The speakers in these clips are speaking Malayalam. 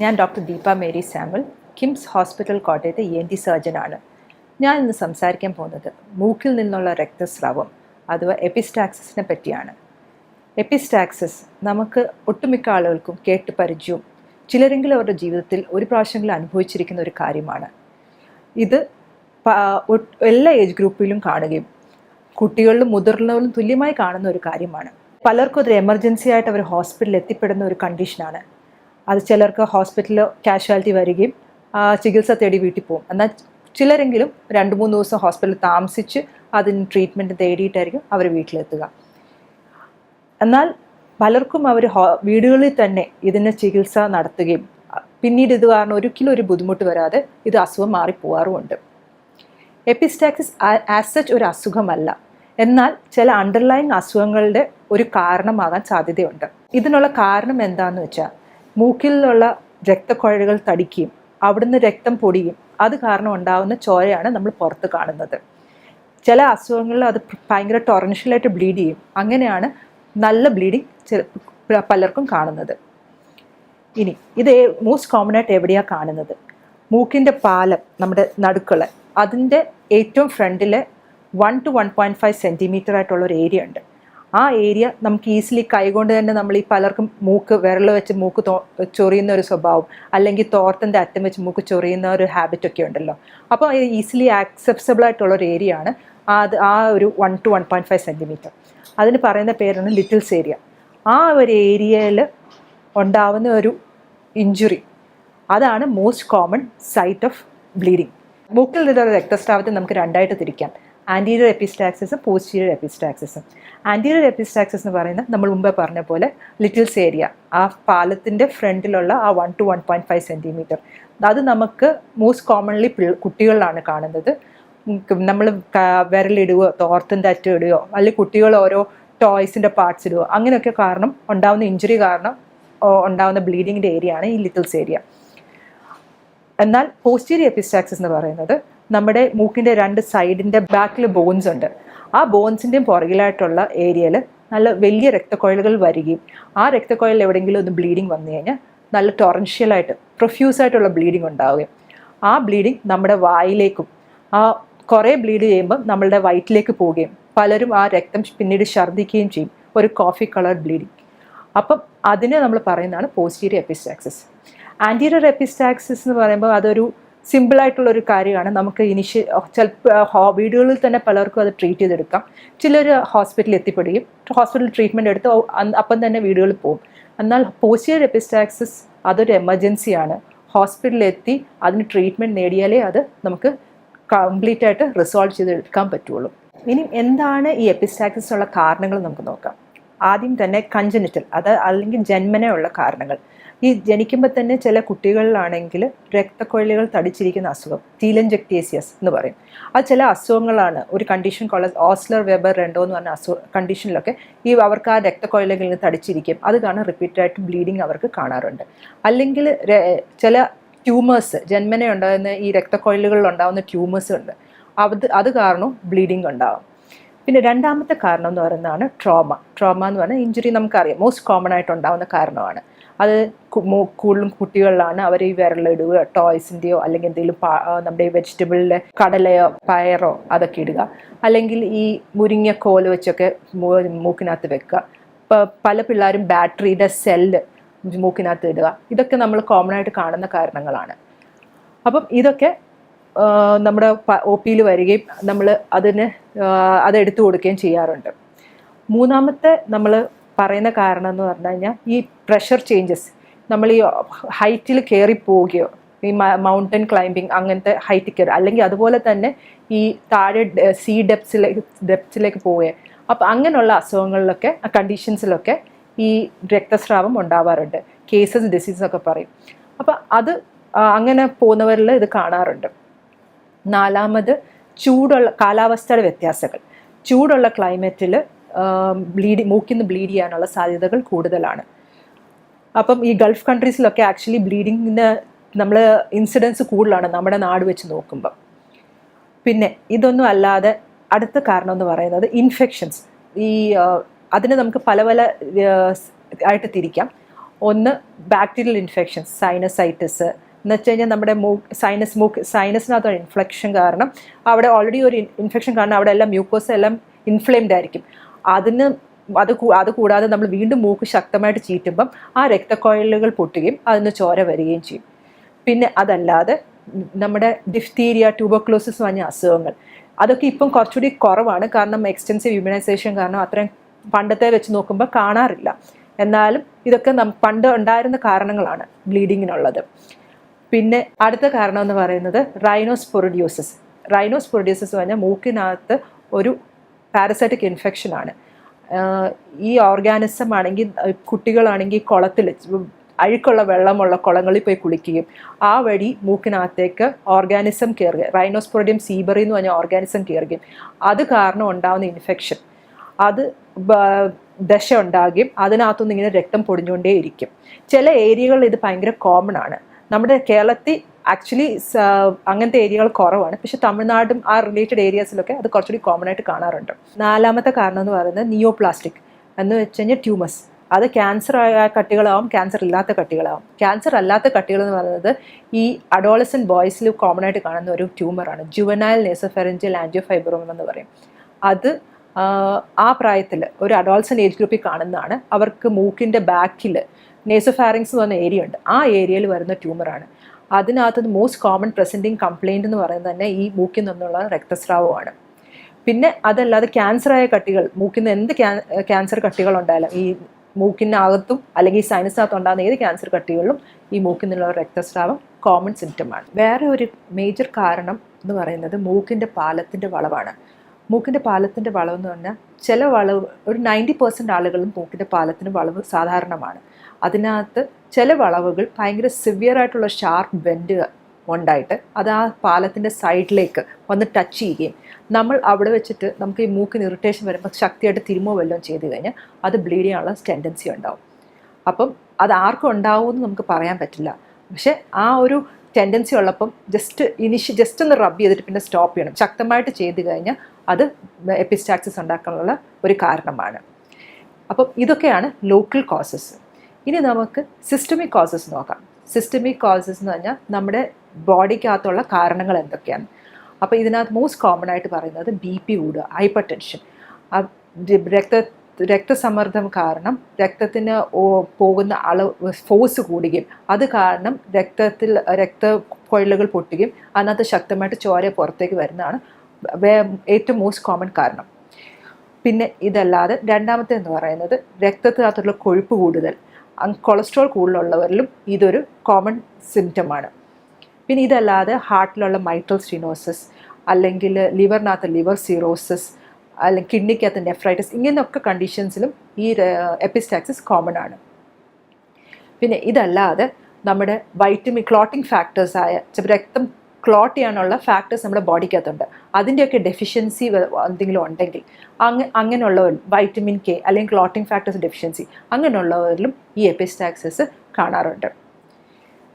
ഞാൻ doctor Deepa Mary Sample KIMS hospital കോട്ടയത്തെ എൻ ടി സർജനാണ് ഞാൻ ഇന്ന് സംസാരിക്കാൻ പോകുന്നത് മൂക്കിൽ നിന്നുള്ള രക്തസ്രാവം അഥവാ എപ്പിസ്റ്റാക്സിസിനെ പറ്റിയാണ്. എപ്പിസ്റ്റാക്സിസ് നമുക്ക് ഒട്ടുമിക്ക ആളുകൾക്കും കേട്ട് പരിചയവും ചിലരെങ്കിലും അവരുടെ ജീവിതത്തിൽ ഒരു പ്രാവശ്യമെങ്കിലും അനുഭവിച്ചിരിക്കുന്ന ഒരു കാര്യമാണ്. ഇത് എല്ലാ ഏജ് ഗ്രൂപ്പിലും കാണുകയും കുട്ടികളിലും മുതിർന്നവരിലും തുല്യമായി കാണുന്ന ഒരു കാര്യമാണ്. പലർക്കും ഒരു എമർജൻസി ആയിട്ട് അവർ ഹോസ്പിറ്റലിൽ എത്തിപ്പെടുന്ന ഒരു കണ്ടീഷനാണ്. അത് ചിലർക്ക് ഹോസ്പിറ്റലിൽ കാഷ്വാലിറ്റി വരികയും ചികിത്സ തേടി വീട്ടിൽ പോകും. എന്നാൽ ചിലരെങ്കിലും രണ്ട് മൂന്ന് ദിവസം ഹോസ്പിറ്റലിൽ താമസിച്ച് അതിന് ട്രീറ്റ്മെന്റ് തേടിയിട്ടായിരിക്കും അവർ വീട്ടിലെത്തുക. എന്നാൽ പലർക്കും അവർ വീടുകളിൽ തന്നെ ഇതിന് ചികിത്സ നടത്തുകയും പിന്നീട് ഇത് കാരണം ഒരിക്കലും ഒരു ബുദ്ധിമുട്ട് വരാതെ ഇത് അസുഖം മാറിപ്പോവാറുമുണ്ട് എപ്പിസ്റ്റാക്സിസ് ആസ് സച്ച് ഒരു അസുഖമല്ല. എന്നാൽ ചില അണ്ടർലൈങ് അസുഖങ്ങളുടെ ഒരു കാരണമാകാൻ സാധ്യതയുണ്ട്. ഇതിനുള്ള കാരണം എന്താണെന്ന് വെച്ചാൽ മൂക്കിലുള്ള രക്തക്കുഴലുകൾ തടിക്കുകയും അവിടുന്ന് രക്തം പൊടിയും അത് കാരണം ഉണ്ടാകുന്ന ചോരയാണ് നമ്മൾ പുറത്ത് കാണുന്നത്. ചില അസുഖങ്ങളിൽ അത് ഭയങ്കര ടൊറൻഷ്യലായിട്ട് ബ്ലീഡ് ചെയ്യും. അങ്ങനെയാണ് നല്ല ബ്ലീഡിങ് പലർക്കും കാണുന്നത്. ഇനി ഇത് മോസ്റ്റ് കോമൺ ആയിട്ട് എവിടെയാണ് കാണുന്നത്? മൂക്കിന്റെ പാലം നമ്മുടെ നടുക്കൾ. അതിന്റെ ഏറ്റവും ഫ്രണ്ടിൽ one two one point five centimetre ആയിട്ടുള്ള ഒരു ഏരിയ ഉണ്ട്. ആ ഏരിയ നമുക്ക് ഈസിലി കൈകൊണ്ട് തന്നെ നമ്മൾ ഈ പലർക്കും മൂക്ക് വിരൽ വെച്ച് മൂക്ക് ചൊറിയുന്ന ഒരു സ്വഭാവം അല്ലെങ്കിൽ തോർത്തിന്റെ അറ്റം വെച്ച് മൂക്ക് ചൊറിയുന്ന ഒരു ഹാബിറ്റ് ഒക്കെ ഉണ്ടല്ലോ. അപ്പോൾ ഈസിലി ആക്സെപ്റ്റബിൾ ആയിട്ടുള്ള ഒരു ഏരിയ ആണ്. അത് ആ ഒരു one two one point five centimetre അതിന് പറയുന്ന പേരാണ് ലിറ്റിൽസ് ഏരിയ ആ ഒരു ഏരിയയിൽ ഉണ്ടാവുന്ന ഒരു ഇഞ്ചുറി അതാണ് most common site of bleeding മൂക്കിൽ നിന്നുള്ള രക്തസ്രാവത്തെ നമുക്ക് രണ്ടായിട്ട് തിരിക്കാം. ആന്റീരിയർ എപ്പിസ്റ്റാക്സിസും പോസ്റ്റീരിയർ എപ്പിസ്റ്റാക്സിസും. ആന്റീരിയർ എപ്പിസ്റ്റാക്സിസ് എന്ന് പറയുന്നത് നമ്മൾ മുമ്പേ പറഞ്ഞ പോലെ ലിറ്റിൽസ് ഏരിയ ആ പാലത്തിന്റെ ഫ്രണ്ടിലുള്ള ആ one two one point five centimetre അത് നമുക്ക് മോസ്റ്റ് കോമൺലി കുട്ടികളിലാണ് കാണുന്നത്. നമ്മൾ വിരലിടുകയോ തോർത്തിന്റെ അറ്റം ഇടുകയോ അല്ലെങ്കിൽ കുട്ടികൾ ഓരോ ടോയ്സിന്റെ പാർട്സ് ഇടുകയോ അങ്ങനെയൊക്കെ കാരണം ഉണ്ടാകുന്ന ഇഞ്ചുറി കാരണം ഉണ്ടാകുന്ന ബ്ലീഡിങ്ങിന്റെ ഏരിയ ആണ് ഈ ലിറ്റിൽസ് ഏരിയ എന്നാൽ പോസ്റ്റീരിയർ എപ്പിസ്റ്റാക്സിസ് എന്ന് പറയുന്നത് നമ്മുടെ മൂക്കിന്റെ രണ്ട് സൈഡിന്റെ ബാക്കിൽ ബോൺസ് ഉണ്ട്. ആ ബോൺസിന്റെയും പുറകിലായിട്ടുള്ള ഏരിയയിൽ നല്ല വലിയ രക്തക്കൊഴലുകൾ വരികയും ആ രക്തക്കൊഴൽ എവിടെയെങ്കിലും ഒന്ന് ബ്ലീഡിങ് വന്നു കഴിഞ്ഞാൽ നല്ല ടൊറൻഷ്യലായിട്ട് പ്രൊഫ്യൂസ് ആയിട്ടുള്ള ബ്ലീഡിങ് ഉണ്ടാവുകയും. ആ ബ്ലീഡിങ് നമ്മുടെ വായിലേക്കും ആ കുറേ ബ്ലീഡ് ചെയ്യുമ്പോൾ നമ്മളുടെ വയറ്റിലേക്ക് പോവുകയും പലരും ആ രക്തം പിന്നീട് ഛർദ്ദിക്കുകയും ചെയ്യും. ഒരു കോഫി കളർ ബ്ലീഡിങ് അപ്പം അതിനെ നമ്മൾ പറയുന്നതാണ് പോസ്റ്റീരിയർ എപ്പിസ്റ്റാക്സിസ് ആന്റീരിയർ എപ്പിസ്റ്റാക്സിസ് എന്ന് പറയുമ്പോൾ അതൊരു സിമ്പിളായിട്ടുള്ള ഒരു കാര്യമാണ്. നമുക്ക് ഇനിഷ്യ ചിലപ്പോൾ വീടുകളിൽ തന്നെ പലർക്കും അത് ട്രീറ്റ് ചെയ്തെടുക്കാം. ചിലർ ഹോസ്പിറ്റലിൽ എത്തിപ്പെടുകയും ഹോസ്പിറ്റൽ ട്രീറ്റ്മെന്റ് എടുത്ത് അപ്പം തന്നെ വീടുകളിൽ പോകും. എന്നാൽ പോസ്റ്റിയർ എപ്പിസ്റ്റാക്സിസ് അതൊരു എമർജൻസിയാണ് ഹോസ്പിറ്റലിൽ എത്തി അതിന് ട്രീറ്റ്മെന്റ് നേടിയാലേ അത് നമുക്ക് കംപ്ലീറ്റ് ആയിട്ട് റിസോൾവ് ചെയ്തെടുക്കാൻ പറ്റുള്ളൂ. ഇനി എന്താണ് ഈ എപ്പിസ്റ്റാക്സിസ് ഉള്ള കാരണങ്ങൾ നമുക്ക് നോക്കാം. ആദ്യം തന്നെ കഞ്ചനിറ്റൽ അത് അല്ലെങ്കിൽ ജന്മനെ ഉള്ള കാരണങ്ങൾ. ഈ ജനിക്കുമ്പോൾ തന്നെ ചില കുട്ടികളിലാണെങ്കിൽ രക്തക്കൊഴലുകൾ തടിച്ചിരിക്കുന്ന അസുഖം ടീലൻജക്ടേസിയസ് എന്ന് പറയും. ആ ചില അസുഖങ്ങളാണ്. ഒരു കണ്ടീഷൻ കോള ഓസ്ലർ വെബർ രണ്ടോ എന്ന് പറഞ്ഞ അസുഖ കണ്ടീഷനിലൊക്കെ ഈ അവർക്ക് ആ രക്തക്കൊഴലുകളിൽ തടിച്ചിരിക്കും. അത് കാരണം റിപ്പീറ്റഡായിട്ട് ബ്ലീഡിങ് അവർക്ക് കാണാറുണ്ട്. അല്ലെങ്കിൽ ചില ട്യൂമേഴ്സ് ജന്മനെ ഉണ്ടാകുന്ന ഈ രക്തക്കൊഴലുകളിൽ ഉണ്ടാകുന്ന ട്യൂമേഴ്സ് ഉണ്ട്. അത് അത് കാരണം ബ്ലീഡിങ് ഉണ്ടാകും പിന്നെ രണ്ടാമത്തെ കാരണം എന്ന് പറയുന്നതാണ് ട്രോമ ട്രോമ എന്ന് പറഞ്ഞാൽ ഇഞ്ചുറി നമുക്കറിയാം. മോസ്റ്റ് കോമൺ ആയിട്ട് ഉണ്ടാകുന്ന കാരണമാണ്. അത് കൂടുതലും കുട്ടികളിലാണ് അവർ ഈ വിരലിടുക ടോയ്സിന്റെയോ അല്ലെങ്കിൽ എന്തെങ്കിലും നമ്മുടെ ഈ വെജിറ്റബിളിലെ കടലയോ പയറോ അതൊക്കെ ഇടുക. അല്ലെങ്കിൽ ഈ മുരിങ്ങ കോൽ വെച്ചൊക്കെ മൂക്കിനകത്ത് വെക്കുക. പല പിള്ളേരും ബാറ്ററിയുടെ സെല്ല് മൂക്കിനകത്ത് ഇടുക. ഇതൊക്കെ നമ്മൾ കോമൺ ആയിട്ട് കാണുന്ന കാരണങ്ങളാണ്. അപ്പം ഇതൊക്കെ നമ്മുടെ ഒ പിയിൽ വരികയും നമ്മൾ അതിന് അത് എടുത്തു കൊടുക്കുകയും ചെയ്യാറുണ്ട്. മൂന്നാമത്തെ നമ്മൾ പറയുന്ന കാരണം എന്ന് പറഞ്ഞു കഴിഞ്ഞാൽ ഈ പ്രഷർ ചേഞ്ചസ് നമ്മൾ ഈ ഹൈറ്റിൽ കയറി പോവുകയോ ഈ മൗണ്ടൻ ക്ലൈമ്പിങ് അങ്ങനത്തെ ഹൈറ്റിൽ കയറി അല്ലെങ്കിൽ അതുപോലെ തന്നെ ഈ താഴെ സീ ഡെപ്സിലേക്ക് ഡെപ്സിലേക്ക് പോവുകയോ അപ്പം അങ്ങനെയുള്ള അസുഖങ്ങളിലൊക്കെ കണ്ടീഷൻസിലൊക്കെ ഈ രക്തസ്രാവം ഉണ്ടാവാറുണ്ട്. കേസസ് ഡിസീസ് ഒക്കെ പറയും. അപ്പം അത് അങ്ങനെ പോകുന്നവരിൽ ഇത് കാണാറുണ്ട്. നാലാമത് ചൂടുള്ള കാലാവസ്ഥയുടെ വ്യത്യാസങ്ങൾ. ചൂടുള്ള ക്ലൈമറ്റിൽ ബ്ലീഡ് മൂക്കിൽ നിന്ന് ബ്ലീഡ് ചെയ്യാനുള്ള സാധ്യതകൾ കൂടുതലാണ്. അപ്പം ഈ ഗൾഫ് കൺട്രീസിലൊക്കെ ആക്ച്വലി ബ്ലീഡിങ്ങിന് നമ്മൾ ഇൻസിഡൻസ് കൂടുതലാണ് നമ്മുടെ നാട് വെച്ച് നോക്കുമ്പം. പിന്നെ ഇതൊന്നും അല്ലാതെ അടുത്ത കാരണം എന്ന് പറയുന്നത് ഇൻഫെക്ഷൻസ്. ഈ അതിന് നമുക്ക് പല പല ആയിട്ട് തിരിക്കാം. ഒന്ന് ബാക്ടീരിയൽ ഇൻഫെക്ഷൻസ് സൈനസൈറ്റിസ്. എന്ന് വെച്ച് കഴിഞ്ഞാൽ നമ്മുടെ മൂ സൈനസ് മൂക്ക് സൈനസിനകത്ത് ഇൻഫ്ലക്ഷൻ കാരണം അവിടെ ഓൾറെഡി ഒരു ഇൻഫെക്ഷൻ കാരണം അവിടെ എല്ലാം മ്യൂക്കോസ് എല്ലാം ഇൻഫ്ലെയിംഡ് ആയിരിക്കും. അതിന് അത് അത് കൂടാതെ നമ്മൾ വീണ്ടും മൂക്ക് ശക്തമായിട്ട് ചീറ്റുമ്പം ആ രക്തക്കോയലുകൾ പൊട്ടുകയും അതിന് ചോര വരികയും ചെയ്യും. പിന്നെ അതല്ലാതെ നമ്മുടെ ഡിഫ്തീരിയ ട്യൂബോക്ലോസിസ് പറഞ്ഞ അസുഖങ്ങൾ അതൊക്കെ ഇപ്പം കുറച്ചുകൂടി കുറവാണ്. കാരണം എക്സ്റ്റൻസീവ് ഇമ്മ്യൂണൈസേഷൻ കാരണം അത്രയും പണ്ടത്തെ വെച്ച് നോക്കുമ്പോൾ കാണാറില്ല. എന്നാലും ഇതൊക്കെ നം പണ്ട് ഉണ്ടായിരുന്ന കാരണങ്ങളാണ് ബ്ലീഡിങ്ങിനുള്ളത് പിന്നെ അടുത്ത കാരണം എന്ന് പറയുന്നത് റൈനോസ്പൊറിഡ്യൂസസ് റൈനോസ്പൊറിഡ്യൂസസ് പറഞ്ഞാൽ മൂക്കിനകത്ത് ഒരു പാരസൈറ്റിക് ഇൻഫെക്ഷൻ ആണ്. ഈ ഓർഗാനിസം ആണെങ്കിൽ കുട്ടികളാണെങ്കിൽ കുളത്തിൽ അഴുക്കുള്ള വെള്ളമുള്ള കുളങ്ങളിൽ പോയി കുളിക്കുകയും ആ വഴി മൂക്കിനകത്തേക്ക് ഓർഗാനിസം കയറുക റൈനോസ്പോറിയം സീബറി എന്ന് പറഞ്ഞ ഓർഗാനിസം കയറുകയും അത് കാരണം ഉണ്ടാകുന്ന ഇൻഫെക്ഷൻ. അത് ദശ ഉണ്ടാകുകയും അതിനകത്തുനിന്ന് ഇങ്ങനെ രക്തം പൊടിഞ്ഞുകൊണ്ടേയിരിക്കും. ചില ഏരിയകളിൽ ഇത് ഭയങ്കര കോമൺ ആണ്. നമ്മുടെ കേരളത്തിൽ ആക്ച്വലി അങ്ങനത്തെ ഏരിയകൾ കുറവാണ്. പക്ഷെ തമിഴ്നാടും ആ റിലേറ്റഡ് ഏരിയാസിലൊക്കെ അത് കുറച്ചുകൂടി കോമൺ ആയിട്ട് കാണാറുണ്ട്. നാലാമത്തെ കാരണം എന്ന് പറയുന്നത് നിയോ പ്ലാസ്റ്റിക് എന്ന് വെച്ച് കഴിഞ്ഞാൽ ട്യൂമസ് അത് ക്യാൻസർ ആയ കട്ടികളാവും ക്യാൻസർ ഇല്ലാത്ത കട്ടികളാവും. ക്യാൻസർ അല്ലാത്ത കട്ടികൾ എന്ന് പറയുന്നത് ഈ അഡോളസൻ ബോയ്സിൽ കോമൺ ആയിട്ട് കാണുന്ന ഒരു ട്യൂമറാണ് ജുവനൈൽ ആൻഡിയോ ആൻജിയോഫൈബ്രോം എന്ന് പറയും. അത് ആ പ്രായത്തിൽ ഒരു അഡോൾസൻ ഏജ് ഗ്രൂപ്പിൽ കാണുന്നതാണ്. അവർക്ക് മൂക്കിന്റെ ബാക്കിൽ നേസോഫാരിങ്സ് എന്ന് പറഞ്ഞ ഏരിയ ഉണ്ട്. ആ ഏരിയയിൽ വരുന്ന ട്യൂമറാണ് അതിനകത്ത് മോസ്റ്റ് കോമൺ പ്രസന്റിങ് കംപ്ലൈന്റ് എന്ന് പറയുന്നത് തന്നെ ഈ മൂക്കിൽ നിന്നുള്ള രക്തസ്രാവമാണ്. പിന്നെ അതല്ലാതെ ക്യാൻസറായ കട്ടികൾ മൂക്കിൽ നിന്ന് എന്ത് ക്യാൻസർ കട്ടികൾ ഉണ്ടായാലും ഈ മൂക്കിനകത്തും അല്ലെങ്കിൽ ഈ സൈനസിനകത്തും ഉണ്ടാകുന്ന ഏത് ക്യാൻസർ കട്ടികളിലും ഈ മൂക്കിൽ നിന്നുള്ള രക്തസ്രാവം കോമൺ സിംറ്റമാണ് വേറെ ഒരു മേജർ കാരണം എന്ന് പറയുന്നത് മൂക്കിന്റെ പാലത്തിന്റെ വളവാണ്. മൂക്കിന്റെ പാലത്തിന്റെ വളവ് എന്ന് പറഞ്ഞാൽ ചില വളവ് ഒരു നയന്റി പെർസെന്റ് ആളുകളും മൂക്കിന്റെ പാലത്തിന് വളവ് സാധാരണമാണ്. അതിനകത്ത് ചില വളവുകൾ ഭയങ്കര സിവിയർ ആയിട്ടുള്ള ഷാർപ്പ് ബെൻഡ് ഉണ്ടായിട്ട് അത് ആ പാലത്തിന്റെ സൈഡിലേക്ക് വന്ന് ടച്ച് ചെയ്യുകയും നമ്മൾ അവിടെ വെച്ചിട്ട് നമുക്ക് ഈ മൂക്കിന് ഇറിറ്റേഷൻ വരുമ്പോൾ ശക്തിയായിട്ട് തിരുമോ വല്ലതും ചെയ്ത് കഴിഞ്ഞാൽ അത് ബ്ലീഡ് ചെയ്യാനുള്ള ടെൻഡൻസി ഉണ്ടാവും. അപ്പം അത് ആർക്കും ഉണ്ടാവുമെന്ന് നമുക്ക് പറയാൻ പറ്റില്ല. പക്ഷേ ആ ഒരു ടെൻഡൻസി ഉള്ളപ്പം ജസ്റ്റ് ഇനിഷ്യ ജസ്റ്റ് ഒന്ന് റബ്ബ് ചെയ്തിട്ട് പിന്നെ സ്റ്റോപ്പ് ചെയ്യണം. ശക്തമായിട്ട് ചെയ്ത് കഴിഞ്ഞാൽ അത് എപ്പിസ്റ്റാക്സിസ് ഉണ്ടാക്കാനുള്ള ഒരു കാരണമാണ്. അപ്പം ഇതൊക്കെയാണ് ലോക്കൽ കോസസ് ഇനി നമുക്ക് സിസ്റ്റമിക് കോസസ് നോക്കാം. സിസ്റ്റമിക് കോസസ് എന്ന് പറഞ്ഞാൽ നമ്മുടെ ബോഡിക്കകത്തുള്ള കാരണങ്ങൾ എന്തൊക്കെയാണ്? അപ്പോൾ ഇതിനകത്ത് മോസ്റ്റ് കോമൺ ആയിട്ട് പറയുന്നത് ബി പി കൂടുക ഹൈപ്പർ ടെൻഷൻ രക്ത രക്തസമ്മർദ്ദം കാരണം രക്തത്തിന് പോകുന്ന അളവ് ഫോഴ്സ് കൂടുകയും അത് കാരണം രക്തത്തിൽ രക്തക്കൊഴലുകൾ പൊട്ടുകയും അതിനകത്ത് ശക്തമായിട്ട് ചോര പുറത്തേക്ക് വരുന്നതാണ് ഏറ്റവും മോസ്റ്റ് കോമൺ കാരണം. പിന്നെ ഇതല്ലാതെ രണ്ടാമത്തെ എന്ന് പറയുന്നത് രക്തത്തിനകത്തുള്ള കൊഴുപ്പ് കൂടുതൽ. കൊളസ്ട്രോൾ കൂടുതലുള്ളവരിലും ഇതൊരു കോമൺ സിംറ്റമാണ് പിന്നെ ഇതല്ലാതെ ഹാർട്ടിലുള്ള മൈട്രൽ സ്റ്റിനോസിസ് അല്ലെങ്കിൽ ലിവറിനകത്ത് ലിവർ സീറോസിസ് അല്ലെങ്കിൽ കിഡ്നിക്കകത്ത് നെഫ്രൈറ്റിസ് ഇങ്ങനെയൊക്കെ കണ്ടീഷൻസിലും ഈ എപ്പിസ്റ്റാക്സിസ് കോമൺ ആണ്. പിന്നെ ഇതല്ലാതെ നമ്മുടെ വൈറ്റമിൻ ക്ലോട്ടിംഗ് ഫാക്ടേഴ്സായ ചിലപ്പോൾ രക്തം ക്ലോട്ട് ചെയ്യാനുള്ള ഫാക്ടേഴ്സ് നമ്മുടെ ബോഡിക്കകത്തുണ്ട് അതിന്റെയൊക്കെ ഡെഫിഷ്യൻസി എന്തെങ്കിലും ഉണ്ടെങ്കിൽ അങ്ങ് അങ്ങനെയുള്ളവർ വൈറ്റമിൻ കെ അല്ലെങ്കിൽ ക്ലോട്ടിംഗ് ഫാക്ടേഴ്സ് ഡെഫിഷ്യൻസി അങ്ങനെയുള്ളവരിലും ഈ എപ്പിസ്റ്റാക്സിസ് കാണാറുണ്ട്.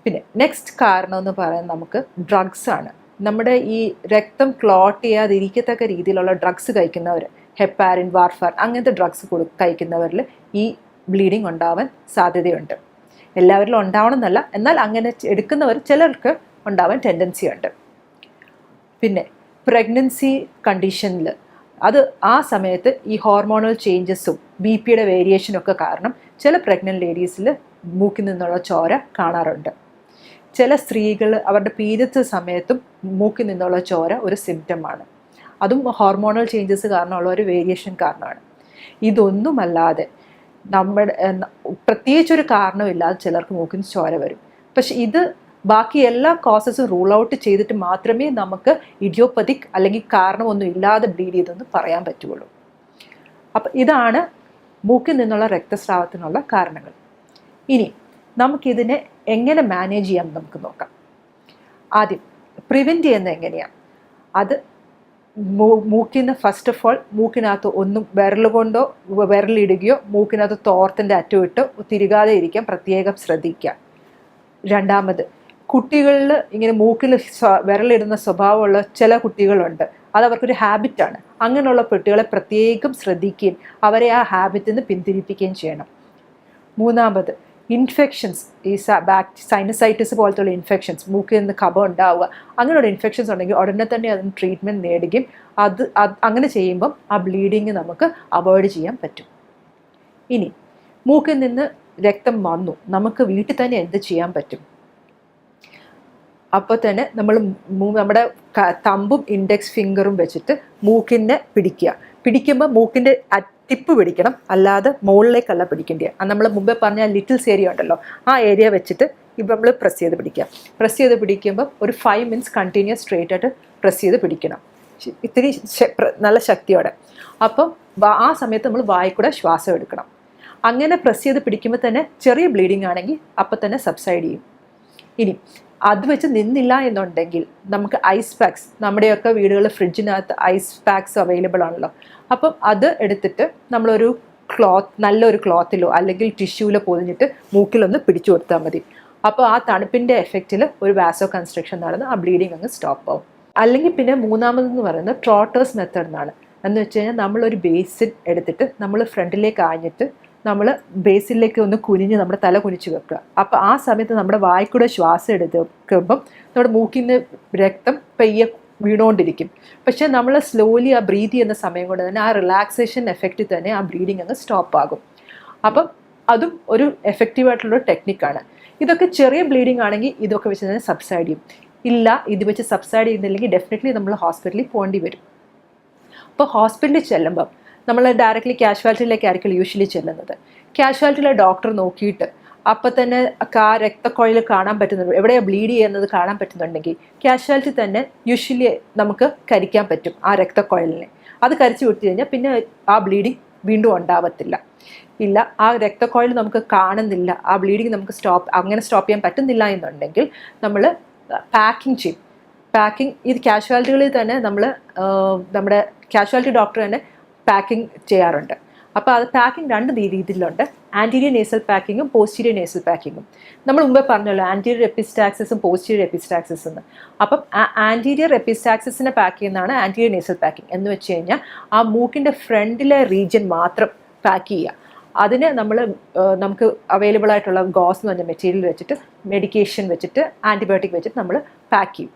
പിന്നെ നെക്സ്റ്റ് കാരണം എന്ന് പറയുന്നത് നമുക്ക് ഡ്രഗ്സ് ആണ്. നമ്മുടെ ഈ രക്തം ക്ലോട്ട് ചെയ്യാതിരിക്കത്തക്ക രീതിയിലുള്ള ഡ്രഗ്സ് കഴിക്കുന്നവർ ഹെപ്പാരിൻ വാർഫാർ അങ്ങനത്തെ ഡ്രഗ്സ് കൊടു കഴിക്കുന്നവരിൽ ഈ ബ്ലീഡിങ് ഉണ്ടാവാൻ സാധ്യതയുണ്ട്. എല്ലാവരിലും ഉണ്ടാവണം എന്നല്ല എന്നാൽ അങ്ങനെ എടുക്കുന്നവർ ചിലർക്ക് ഉണ്ടാവാൻ ടെൻഡൻസി ഉണ്ട്. പിന്നെ പ്രഗ്നൻസി കണ്ടീഷനിൽ അത് ആ സമയത്ത് ഈ ഹോർമോണൽ ചേഞ്ചസും ബി പിയുടെ വേരിയേഷനും ഒക്കെ കാരണം ചില പ്രഗ്നന്റ് ലേഡീസിൽ മൂക്കിൽ നിന്നുള്ള ചോര കാണാറുണ്ട്. ചില സ്ത്രീകൾ അവരുടെ പീരിയഡ്സ് സമയത്തും മൂക്കിൽ നിന്നുള്ള ചോര ഒരു സിംറ്റമാണ് അതും ഹോർമോണൽ ചേഞ്ചസ് കാരണമുള്ള ഒരു വേരിയേഷൻ കാരണമാണ്. ഇതൊന്നുമല്ലാതെ നമ്മുടെ പ്രത്യേകിച്ചൊരു കാരണമില്ലാതെ ചിലർക്ക് മൂക്കിൽ ചോര വരും. പക്ഷെ ഇത് ബാക്കി എല്ലാ കോസസും റൂൾ ഔട്ട് ചെയ്തിട്ട് മാത്രമേ നമുക്ക് ഇഡിയോപ്പതിക് അല്ലെങ്കിൽ കാരണമൊന്നും ഇല്ലാതെ ബ്ലീഡ് ചെയ്തെന്ന് പറയാൻ പറ്റുള്ളൂ അപ്പം ഇതാണ് മൂക്കിൽ നിന്നുള്ള രക്തസ്രാവത്തിനുള്ള കാരണങ്ങൾ. ഇനി നമുക്കിതിനെ എങ്ങനെ മാനേജ് ചെയ്യാം നമുക്ക് നോക്കാം. ആദ്യം പ്രിവെന്റ് ചെയ്യുന്നത് എങ്ങനെയാണ് അത് മൂക്കിൽ നിന്ന് ഫസ്റ്റ് ഓഫ് ഓൾ മൂക്കിനകത്ത് ഒന്നും വിരൽ കൊണ്ടോ വിരലിടുകയോ മൂക്കിനകത്ത് തോർത്തിന്റെ അറ്റം ഇട്ടോ തിരുകാതെ ഇരിക്കാൻ പ്രത്യേകം ശ്രദ്ധിക്കുക. രണ്ടാമത് കുട്ടികളിൽ ഇങ്ങനെ മൂക്കിൽ വിരലിടുന്ന സ്വഭാവമുള്ള ചില കുട്ടികളുണ്ട്. അത് അവർക്കൊരു ഹാബിറ്റാണ് അങ്ങനെയുള്ള കുട്ടികളെ പ്രത്യേകം ശ്രദ്ധിക്കുകയും അവരെ ആ ഹാബിറ്റിൽ നിന്ന് പിന്തിരിപ്പിക്കുകയും ചെയ്യണം. മൂന്നാമത് ഇൻഫെക്ഷൻസ് ഈ ബാക് സൈനസൈറ്റിസ് പോലത്തുള്ള ഇൻഫെക്ഷൻസ് മൂക്കിൽ നിന്ന് കഫം ഉണ്ടാവുക. അങ്ങനെയുള്ള ഇൻഫെക്ഷൻസ് ഉണ്ടെങ്കിൽ ഉടനെ തന്നെ അതിന് ട്രീറ്റ്മെന്റ് നേടുകയും അത് അത് അങ്ങനെ ചെയ്യുമ്പം ആ ബ്ലീഡിങ് നമുക്ക് അവോയ്ഡ് ചെയ്യാൻ പറ്റും. ഇനി മൂക്കിൽ നിന്ന് രക്തം വന്നു. നമുക്ക് വീട്ടിൽ തന്നെ എന്ത് ചെയ്യാൻ പറ്റും? അപ്പോൾ തന്നെ നമ്മൾ നമ്മുടെ തമ്പും ഇൻഡെക്സ് ഫിംഗറും വെച്ചിട്ട് മൂക്കിനെ പിടിക്കുക പിടിക്കുമ്പോൾ മൂക്കിന്റെ ടിപ്പ് പിടിക്കണം. അല്ലാതെ മുകളിലേക്കല്ല പിടിക്കേണ്ടത് ആ നമ്മൾ മുമ്പേ പറഞ്ഞ ലിറ്റിൽസ് ഏരിയ ഉണ്ടല്ലോ ആ ഏരിയ വെച്ചിട്ട് ഇപ്പം നമ്മൾ പ്രസ് ചെയ്ത് പിടിക്കുക പ്രസ് ചെയ്ത് പിടിക്കുമ്പോൾ ഒരു ഫൈവ് മിനിറ്റ്സ് കണ്ടിന്യൂസ് സ്ട്രേറ്റ് ആയിട്ട് പ്രസ് ചെയ്ത് പിടിക്കണം. ഇത്തിരി നല്ല ശക്തിയോടെ. അപ്പം ആ സമയത്ത് നമ്മൾ വായിക്കൂടെ ശ്വാസം എടുക്കണം. അങ്ങനെ പ്രസ് ചെയ്ത് പിടിക്കുമ്പോൾ തന്നെ ചെറിയ ബ്ലീഡിങ് ആണെങ്കിൽ അപ്പം തന്നെ സബ്സൈഡ് ചെയ്യും. ഇനി അത് വെച്ച് നിന്നില്ല എന്നുണ്ടെങ്കിൽ നമുക്ക് ഐസ് പാക്സ് നമ്മുടെയൊക്കെ വീടുകളിൽ ഫ്രിഡ്ജിനകത്ത് ഐസ് പാക്സ് അവൈലബിൾ ആണല്ലോ. അപ്പം അത് എടുത്തിട്ട് നമ്മളൊരു ക്ലോത്ത് നല്ലൊരു ക്ലോത്തിലോ അല്ലെങ്കിൽ ടിഷ്യൂലോ പൊതിഞ്ഞിട്ട് മൂക്കിലൊന്ന് പിടിച്ചു കൊടുത്താൽ മതി. അപ്പോൾ ആ തണുപ്പിന്റെ എഫക്റ്റിൽ ഒരു വാസോ കൺസ്ട്രക്ഷൻ നടന്ന് ആ ബ്ലീഡിങ് അങ്ങ് സ്റ്റോപ്പ് ആവും. അല്ലെങ്കിൽ പിന്നെ മൂന്നാമതെന്ന് പറയുന്നത് ട്രോട്ടേഴ്സ് മെത്തേഡ് എന്നാണ്. എന്ന് വെച്ച് കഴിഞ്ഞാൽ നമ്മളൊരു ബേസിൻ എടുത്തിട്ട് നമ്മൾ ഫ്രണ്ടിലേക്ക് ആഞ്ഞിട്ട് നമ്മൾ ബേസിലേക്ക് ഒന്ന് കുനിഞ്ഞ് നമ്മുടെ തല കുനിച്ച് വെക്കുക. അപ്പോൾ ആ സമയത്ത് നമ്മുടെ വായ്ക്കൂടെ ശ്വാസം എടുത്ത് എടുക്കുമ്പം നമ്മുടെ മൂക്കിൽ നിന്ന് രക്തം പെയ്യെ വീണുകൊണ്ടിരിക്കും പക്ഷേ നമ്മൾ സ്ലോലി ആ ബ്രീത്ത് ചെയ്യുന്ന സമയം കൊണ്ട് തന്നെ ആ റിലാക്സേഷൻ എഫക്റ്റിൽ തന്നെ ആ ബ്രീഡിങ് അങ്ങ് സ്റ്റോപ്പ് ആകും. അപ്പം അതും ഒരു എഫക്റ്റീവ് ആയിട്ടുള്ള ടെക്നിക്കാണ് ഇതൊക്കെ ചെറിയ ബ്ലീഡിങ് ആണെങ്കിൽ ഇതൊക്കെ വെച്ച് തന്നെ സബ്സൈഡ് ചെയ്യും. ഇല്ല ഇത് വെച്ച് സബ്സൈഡ് ചെയ്യുന്നില്ലെങ്കിൽ ഡെഫിനറ്റ്ലി നമ്മൾ ഹോസ്പിറ്റലിൽ പോകേണ്ടി വരും. അപ്പോൾ ഹോസ്പിറ്റലിൽ ചെല്ലുമ്പം നമ്മൾ ഡയറക്റ്റ്ലി കാഷ്വാലിറ്റിയിലേക്കായിരിക്കും യൂഷ്വലി ചെല്ലുന്നത്. കാഷ്വാലിറ്റിയിലെ ഡോക്ടർ നോക്കിയിട്ട് അപ്പം തന്നെ ആ രക്തക്കുഴൽ കാണാൻ പറ്റുന്നുണ്ട്. എവിടെയാണ് ബ്ലീഡ് ചെയ്യുന്നത് കാണാൻ പറ്റുന്നുണ്ടെങ്കിൽ കാഷ്വാലിറ്റി തന്നെ യൂഷ്വലി നമുക്ക് കരിക്കാൻ പറ്റും ആ രക്തക്കുഴലിനെ. അത് കരിച്ചു വിട്ടു കഴിഞ്ഞാൽ പിന്നെ ആ ബ്ലീഡിങ് വീണ്ടും ഉണ്ടാവത്തില്ല. ഇല്ല ആ രക്തക്കുഴൽ നമുക്ക് കാണുന്നില്ല. ആ ബ്ലീഡിങ് നമുക്ക് സ്റ്റോപ്പ് അങ്ങനെ സ്റ്റോപ്പ് ചെയ്യാൻ പറ്റുന്നില്ല എന്നുണ്ടെങ്കിൽ നമ്മൾ പാക്കിംഗ് ചെയ്യും. പാക്കിംഗ് ഇത് കാഷ്വാലിറ്റികളിൽ തന്നെ നമ്മൾ നമ്മുടെ കാഷ്വാലിറ്റി ഡോക്ടർ തന്നെ പാക്കിംഗ് ചെയ്യാറുണ്ട്. അപ്പോൾ അത് പാക്കിംഗ് രണ്ട് രീതിയിലുണ്ട്. ആന്റീരിയർ നേസൽ പാക്കിങ്ങും പോസ്റ്റീരിയർ നേസൽ പാക്കിങ്ങും നമ്മൾ മുമ്പേ പറഞ്ഞല്ലോ ആന്റീരിയർ എപ്പിസ്റ്റാക്സിസും പോസ്റ്റീരിയർ എപ്പിസ്റ്റാക്സിസും അപ്പം ആന്റീരിയർ എപ്പിസ്റ്റാക്സിസിനെ പാക്ക് ചെയ്യുന്നതാണ് ആന്റീരിയർ നേസൽ പാക്കിംഗ് എന്ന് വെച്ച് കഴിഞ്ഞാൽ ആ മൂക്കിന്റെ ഫ്രണ്ടിലെ റീജിയൻ മാത്രം പാക്ക് ചെയ്യുക. അതിന് നമ്മൾ നമുക്ക് അവൈലബിൾ ആയിട്ടുള്ള ഗോസ് എന്ന് പറഞ്ഞ മെറ്റീരിയൽ വെച്ചിട്ട് മെഡിക്കേഷൻ വെച്ചിട്ട് ആന്റിബയോട്ടിക് വെച്ചിട്ട് നമ്മൾ പാക്ക് ചെയ്യും.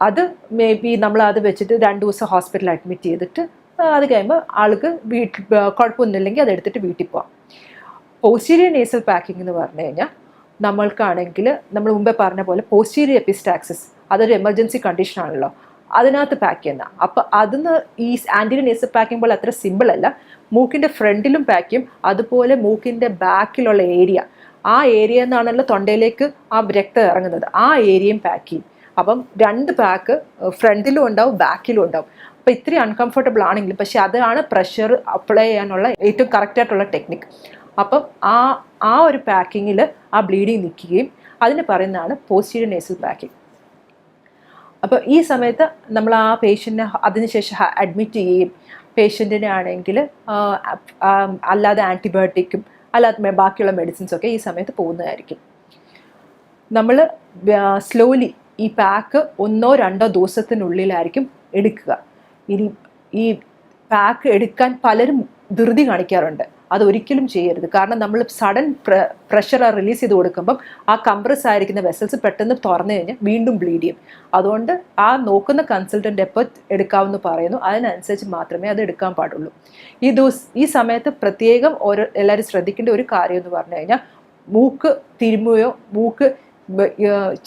അത് മേ ബി നമ്മൾ അത് വെച്ചിട്ട് രണ്ട് ദിവസം ഹോസ്പിറ്റലിൽ അഡ്മിറ്റ് ചെയ്തിട്ട് അത് കഴിയുമ്പോൾ ആൾക്ക് വീട്ടിൽ കുഴപ്പമൊന്നുമില്ലെങ്കിൽ അതെടുത്തിട്ട് വീട്ടിൽ പോവാം. പോസ്റ്റീരിയർ നേസൽ പാക്കിംഗ് എന്ന് പറഞ്ഞു കഴിഞ്ഞാൽ നമ്മൾക്കാണെങ്കിൽ നമ്മൾ മുമ്പേ പറഞ്ഞ പോലെ പോസ്റ്റീരിയർ എപ്പിസ്റ്റാക്സിസ് അതൊരു എമർജൻസി കണ്ടീഷൻ ആണല്ലോ. അതിനകത്ത് പാക്ക് ചെയ്യുന്ന. അപ്പോൾ അതിന് ഈ ആന്റിരി നേസൽ പാക്കിംഗ് പോലെ അത്ര സിമ്പിൾ അല്ല. മൂക്കിന്റെ ഫ്രണ്ടിലും പാക്ക് ചെയ്യും. അതുപോലെ മൂക്കിന്റെ ബാക്കിലുള്ള ഏരിയ ആ ഏരിയ എന്നാണല്ലോ തൊണ്ടയിലേക്ക് ആ രക്തം ഇറങ്ങുന്നത്. ആ ഏരിയയും പാക്ക് ചെയ്യും. അപ്പം രണ്ട് പാക്ക് ഫ്രണ്ടിലും ഉണ്ടാവും ബാക്കിലും ഉണ്ടാവും. അപ്പോൾ ഇത്തിരി അൺകംഫർട്ടബിൾ ആണെങ്കിലും പക്ഷെ അതാണ് പ്രഷർ അപ്ലൈ ചെയ്യാനുള്ള ഏറ്റവും കറക്റ്റായിട്ടുള്ള ടെക്നിക്ക് അപ്പം ആ ആ ഒരു പാക്കിങ്ങിൽ ആ ബ്ലീഡിങ് നിൽക്കുകയും അതിന് പറയുന്നതാണ് പോസ്റ്റീരിയർ നേസൽ പാക്കിംഗ് അപ്പോൾ ഈ സമയത്ത് നമ്മൾ ആ പേഷ്യന്റിനെ അതിനുശേഷം അഡ്മിറ്റ് ചെയ്യുകയും പേഷ്യന്റിനെ ആണെങ്കിൽ അല്ലാതെ ആന്റിബയോട്ടിക്കും അല്ലാതെ ബാക്കിയുള്ള മെഡിസിൻസ് ഒക്കെ ഈ സമയത്ത് പോകുന്നതായിരിക്കും. നമ്മൾ സ്ലോലി ഈ പാക്ക് ഒന്നോ രണ്ടോ ദിവസത്തിനുള്ളിലായിരിക്കും എടുക്കുക. ഇനി ഈ പാക്ക് എടുക്കാൻ പലരും ധൃതി കാണിക്കാറുണ്ട്. അത് ഒരിക്കലും ചെയ്യരുത്. കാരണം നമ്മൾ സഡൻ പ്രഷർ റിലീസ് ചെയ്ത് കൊടുക്കുമ്പം ആ കംപ്രസ് ആയിരിക്കുന്ന വെസൽസ് പെട്ടെന്ന് തുറന്നു കഴിഞ്ഞാൽ വീണ്ടും ബ്ലീഡ് ചെയ്യും. അതുകൊണ്ട് ആ നോക്കുന്ന കൺസൾട്ടന്റ് എപ്പോൾ എടുക്കാമെന്ന് പറയുന്നു. അതിനനുസരിച്ച് മാത്രമേ അത് എടുക്കാൻ പാടുള്ളൂ. ഈ ദിവസ ഈ സമയത്ത് പ്രത്യേകം ഓരോ എല്ലാവരും ശ്രദ്ധിക്കേണ്ട ഒരു കാര്യം എന്ന് പറഞ്ഞു കഴിഞ്ഞാൽ മൂക്ക് തിരുമുകയോ മൂക്ക്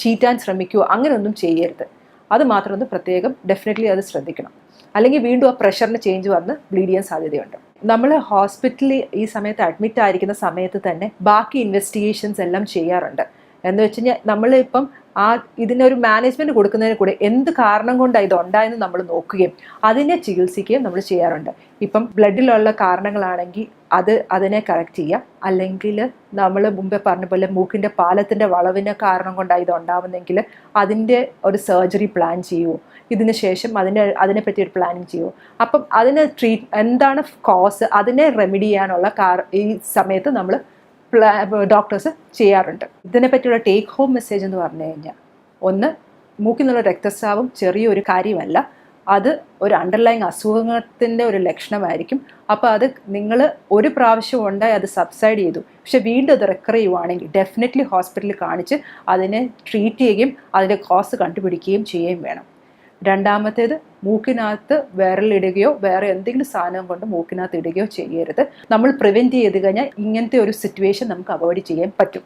ചീറ്റാൻ ശ്രമിക്കുകയോ അങ്ങനെയൊന്നും ചെയ്യരുത്. അത് മാത്രം ഒന്ന് പ്രത്യേകം ഡെഫിനറ്റ്ലി അത് ശ്രദ്ധിക്കണം. അല്ലെങ്കിൽ വീണ്ടും ആ പ്രഷറിന് ചേഞ്ച് വന്ന് ബ്ലീഡ് ചെയ്യാൻ സാധ്യതയുണ്ട്. നമ്മൾ ഹോസ്പിറ്റലിൽ ഈ സമയത്ത് അഡ്മിറ്റ് ആയിരിക്കുന്ന സമയത്ത് തന്നെ ബാക്കി ഇൻവെസ്റ്റിഗേഷൻസ് എല്ലാം ചെയ്യാറുണ്ട്. എന്ന് വെച്ച് കഴിഞ്ഞാൽ നമ്മളിപ്പം ആ ഇതിനൊരു മാനേജ്മെന്റ് കൊടുക്കുന്നതിന് കൂടെ എന്ത് കാരണം കൊണ്ടാണ് ഇത് ഉണ്ടായെന്ന് നമ്മൾ നോക്കുകയും അതിനെ ചികിത്സിക്കുകയും നമ്മൾ ചെയ്യാറുണ്ട്. ഇപ്പം ബ്ലഡിലുള്ള കാരണങ്ങളാണെങ്കിൽ അത് അതിനെ കറക്റ്റ് ചെയ്യാം. അല്ലെങ്കിൽ നമ്മൾ മുമ്പേ പറഞ്ഞ പോലെ മൂക്കിന്റെ പാലത്തിന്റെ വളവിന് കാരണം കൊണ്ടാണ് ഇത് അതിന്റെ ഒരു സർജറി പ്ലാൻ ചെയ്യുമോ ഇതിന് ശേഷം അതിന്റെ അതിനെപ്പറ്റി ഒരു പ്ലാനിങ് ചെയ്യുമോ അപ്പം അതിന് ട്രീറ്റ് എന്താണ് കോസ് അതിനെ റെമഡി ചെയ്യാനുള്ള ഈ സമയത്ത് നമ്മൾ ഡോക്ടേഴ്സ് ചെയ്യാറുണ്ട്. ഇതിനെ പറ്റിയുള്ള ടേക്ക് ഹോം മെസ്സേജ് എന്ന് പറഞ്ഞു കഴിഞ്ഞാൽ ഒന്ന് മൂക്കിൽ നിന്നുള്ള രക്തസ്രാവം ചെറിയൊരു കാര്യമല്ല. അത് ഒരു അണ്ടർലൈങ് അസുഖത്തിന്റെ ഒരു ലക്ഷണമായിരിക്കും. അപ്പോൾ അത് നിങ്ങൾ ഒരു പ്രാവശ്യം ഉണ്ടായി അത് സബ്സൈഡ് ചെയ്തു. പക്ഷെ വീണ്ടും അത് റെക്കർ ചെയ്യുവാണെങ്കിൽ ഡെഫിനറ്റ്ലി ഹോസ്പിറ്റലിൽ കാണിച്ച് അതിനെ ട്രീറ്റ് ചെയ്യുകയും അതിന്റെ കോസ് കണ്ടുപിടിക്കുകയും ചെയ്യുകയും വേണം. രണ്ടാമത്തേത് മൂക്കിനകത്ത് വിരലിടുകയോ വേറെ എന്തെങ്കിലും സാധനം കൊണ്ട് മൂക്കിനകത്ത് ഇടുകയോ ചെയ്യരുത്. നമ്മൾ പ്രിവെന്റ് ചെയ്ത് കഴിഞ്ഞാൽ ഇങ്ങനത്തെ ഒരു സിറ്റുവേഷൻ നമുക്ക് അവോയ്ഡ് ചെയ്യാൻ പറ്റും.